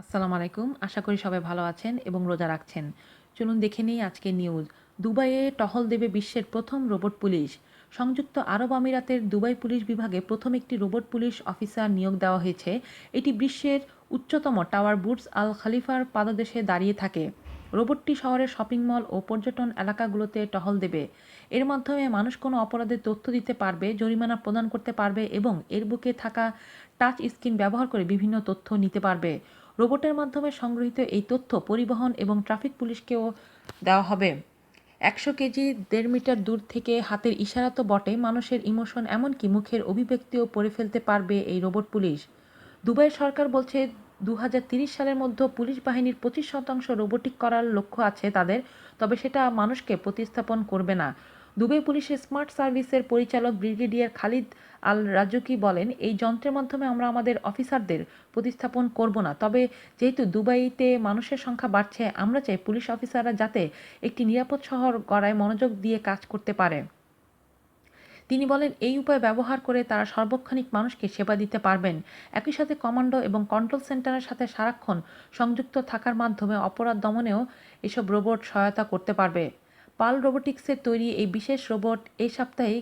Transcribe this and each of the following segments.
আসসালামু আলাইকুম। আশা করি সবাই ভালো আছেন এবং রোজা রাখছেন। চলুন দেখে নিই আজকের নিউজ দুবাইয়ে টহল দেবে বিশ্বের প্রথম রোবট পুলিশ। সংযুক্ত আরব আমিরাতের দুবাই পুলিশ বিভাগে প্রথম একটি রোবট পুলিশ অফিসার নিয়োগ দেওয়া হয়েছে। এটি বিশ্বের উচ্চতম টাওয়ার বুটস আল খালিফার পাদদেশে দাঁড়িয়ে থাকে। রোবটটি শহরের শপিং মল ও পর্যটন এলাকাগুলোতে টহল দেবে। এর মাধ্যমে মানুষ কোনো অপরাধের তথ্য দিতে পারবে, জরিমানা প্রদান করতে পারবে এবং এর বুকে থাকা টাচ স্ক্রিন ব্যবহার করে বিভিন্ন তথ্য নিতে পারবে। রোবটের মাধ্যমে সংগৃহীত এই তথ্য পরিবহন এবং ট্রাফিক পুলিশকেও দেওয়া হবে। একশো কেজি দেড় মিটার দূর থেকে হাতের ইশারা তো বটে মানুষের ইমোশন এমনকি মুখের অভিব্যক্তিও পড়ে ফেলতে পারবে এই রোবট পুলিশ। দুবাই সরকার বলছে দু সালের মধ্যে পুলিশ বাহিনীর পঁচিশ শতাংশ রোবোটিক করার লক্ষ্য আছে তাদের, তবে সেটা মানুষকে প্রতিস্থাপন করবে না। দুবাই পুলিশের স্মার্ট সার্ভিসের পরিচালক ব্রিগেডিয়ার খালিদ আল রাজুকি বলেন, এই যন্ত্রের মাধ্যমে আমরা আমাদের অফিসারদের প্রতিস্থাপন করব না। তবে যেহেতু দুবাইতে মানুষের সংখ্যা বাড়ছে, আমরা চাই পুলিশ অফিসাররা যাতে একটি নিরাপদ শহর গড়ায় মনোযোগ দিয়ে কাজ করতে পারে। তিনি বলেন, এই উপায় ব্যবহার করে তারা সর্বক্ষণিক মানুষকে সেবা দিতে পারবেন। একই সাথে কমান্ডো এবং কন্ট্রোল সেন্টারের সাথে সারাক্ষণ সংযুক্ত থাকার মাধ্যমে অপরাধ দমনেও এসব রোবট সহায়তা করতে পারবে। পাল রোবোটিক্সের তৈরি এই বিশেষ রোবট এই সপ্তাহে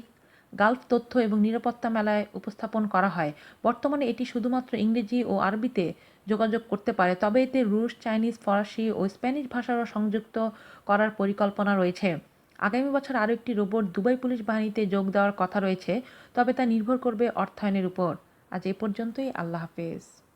গালফ তথ্য এবং নিরাপত্তা মেলায় উপস্থাপন করা হয়। বর্তমানে এটি শুধুমাত্র ইংরেজি ও আরবিতে যোগাযোগ করতে পারে, তবে এতে রুশ, চাইনিজ, ফরাসি ও স্প্যানিশ ভাষারও সংযুক্ত করার পরিকল্পনা রয়েছে। আগামী বছর আরও একটি রোবট দুবাই পুলিশ বাহিনীতে যোগ দেওয়ার কথা রয়েছে, তবে তা নির্ভর করবে অর্থায়নের উপর। আজ এ পর্যন্তই, আল্লাহ হাফেজ।